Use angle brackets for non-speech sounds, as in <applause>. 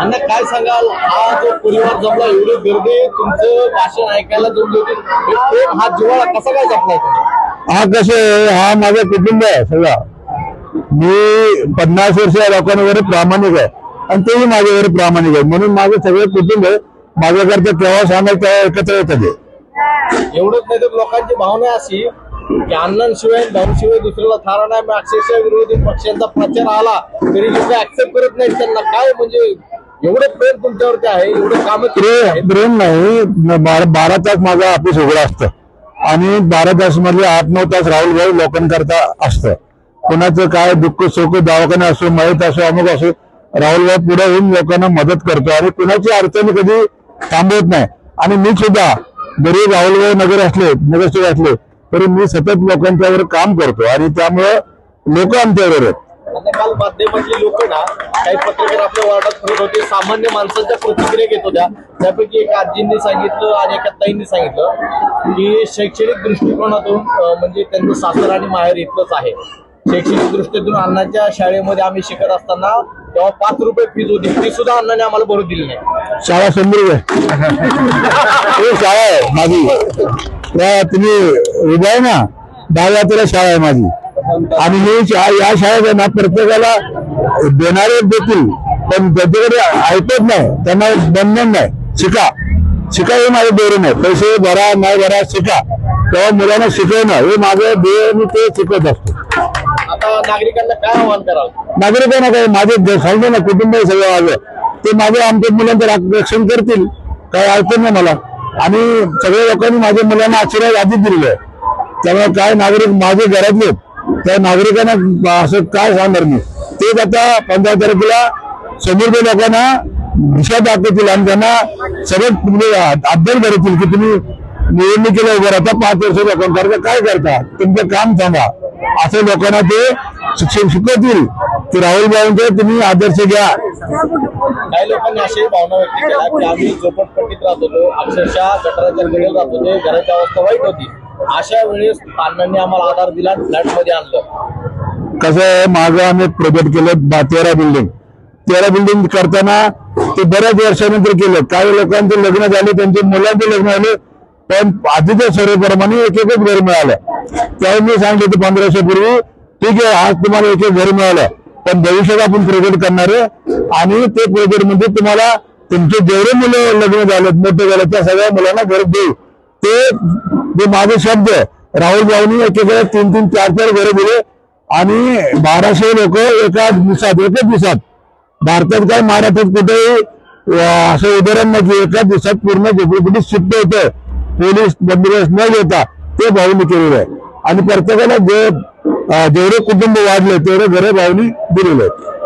अण्णा काय सांगाल? हा जो परिवार जमला एवढी गर्दी तुमचं भाषण ऐकायला जमली होती. हे प्रेम हा जिव्हाळा कसा काय जपलाय तुम्ही हा कसं आहे हा माझं कुटुंब आहे सगळा. मी पन्नास वर्ष या लोकांवर प्रामाणिक आहे. आणि तेही माझ्यावर प्रामाणिक आहे. म्हणून माझं सगळं कुटुंब आहे. माझ्याकरता केव्हा सांगाल तेव्हा एकत्र येतात. एवढंच नाही तर लोकांची भावना अशी की अण्णांशिवाय भाऊशिवाय दुसऱ्याला थारा नाही मग अक्षरशः विरोधी पक्षांचा प्रचार आला तरी लोक ऍक्सेप्ट करत नाहीत त्यांना. काय म्हणजे एवढं प्रेम तुमच्यावरती आहे एवढं काम प्रेम नाही बारा तास माझं ऑफिस उघडं असतं. आणि बारा तास मधले आठ नऊ तास राहुल भाऊ लोकांकरता असतं. कोणाचं काय दुःख सुख दवाखाना असो माहीत असो अमुक असो राहुल भाऊ पुढे येऊन लोकांना मदत करतो. आणि कुणाची अडचणी कधी थांबवत नाही. आणि मी सुद्धा जरी राहुल भाऊ नगर असले नगरसेवक असले तरी मी सतत लोकांच्यावर काम करतो आणि त्यामुळं लोक आमच्यावर आहेत. आता काल माध्यमातली लोक ना काही पत्रकार आपल्या वार्डात फिरत होते. सामान्य माणसांच्या प्रतिक्रिया घेत होत्या. त्यापैकी एका आजींनी सांगितलं आणि एका ताईंनी सांगितलं की शैक्षणिक दृष्टिकोनातून म्हणजे त्यांचं सासर आणि माहेर इथलंच आहे. शैक्षणिक दृष्टीतून अण्णाच्या शाळेमध्ये आम्ही शिकत असताना तेव्हा पाच रुपये फीज होती. ती सुद्धा अण्णाने आम्हाला भरू दिली नाही. शाळा आहे. <laughs> ही शाळा आहे माझी तुम्ही उभा आहे ना? दहा तेरा शाळा आहे माझी. आणि ही या शाळेत ना प्रत्येकाला देणारे देतील. पण त्याच्याकडे ऐकत नाही त्यांना बंधन नाही. शिका. शिका हे माझं धोरण आहे. पैसे भरा नाही भरा शिका. तेव्हा मुलांना शिकवणं हे माझं ध्येय मी ते शिकवत असतो. नागरिकांना काय आव्हान कराल नागरिकांना काय माझे सांगतो ना कुटुंब सगळं माझं ते माझ्या आमच्या मुलांचं रक्षण करतील. काही अडचण नाही मला. आणि सगळ्या लोकांनी माझ्या मुलांना आशीर्वाद आधीच दिलेला आहे त्यामुळे काय नागरिक माझे घरातले त्या नागरिकांना असं काय सांगणार मी? तेच आता पंधरा तारखेला समोरच्या लोकांना दिशा दाखवतील आणि त्यांना सगळे म्हणजे अभ्यास करतील की तुम्ही निवडणुकीला उभं राहता पाच वर्ष लोकांकरता काय करता? तुमचं काम सांगा असं लोकांना ते शिक्षण शिकवतील. की राहुल भाऊंचे तुम्ही आदर्श घ्या. काही लोकांनी अशी भावना व्यक्त केल्या की आम्ही झोपडपट्टीत राहत होतो अक्षरशः गटाराच्या कडेला राहत होते घराची अवस्था वाईट होती अशा वेळेस अण्णांनी आम्हाला आधार दिला फ्लॅटमध्ये आणलं. कसं आहे मागं आम्ही प्रोजेक्ट केलं तेरा बिल्डिंग तेरा बिल्डिंग करताना ते बऱ्याच वर्षानंतर केलं. काही लोकांचे लग्न झाले त्यांचे मुलांचे लग्न झाले पण आधीच्या सर्वेप्रमाणे एक एकच घर मिळालं. त्यावेळी मी सांगितलं होतं पंधरा वर्षापूर्वी ठीक आहे आज तुम्हाला एक एक घर मिळालं. पण भविष्यात आपण प्रोजेक्ट करणार आहे. आणि ते प्रोजेक्ट म्हणजे तुम्हाला तुमचे जेवढे मुलं लग्न झालेत मोठे झाले त्या सगळ्या मुलांना घर देऊ. ते जे माझे शब्द आहे, राहुल भाऊनी एकेकडे तीन तीन चार चार घरे दिले. आणि बाराशे लोक एका दिवसात एकच दिवसात. भारतात काय महाराष्ट्रात कुठेही असं उदाहरण नाही की एका दिवसात पूर्ण झोपडपट्टी शिफ्ट होतं. पोलीस बंदोबस्त न घेता ते भाऊनी केलेलं आहे. आणि प्रत्येकाला जे जेवढे कुटुंब वाढले तेवढे घरे भावनी दिलेले आहेत.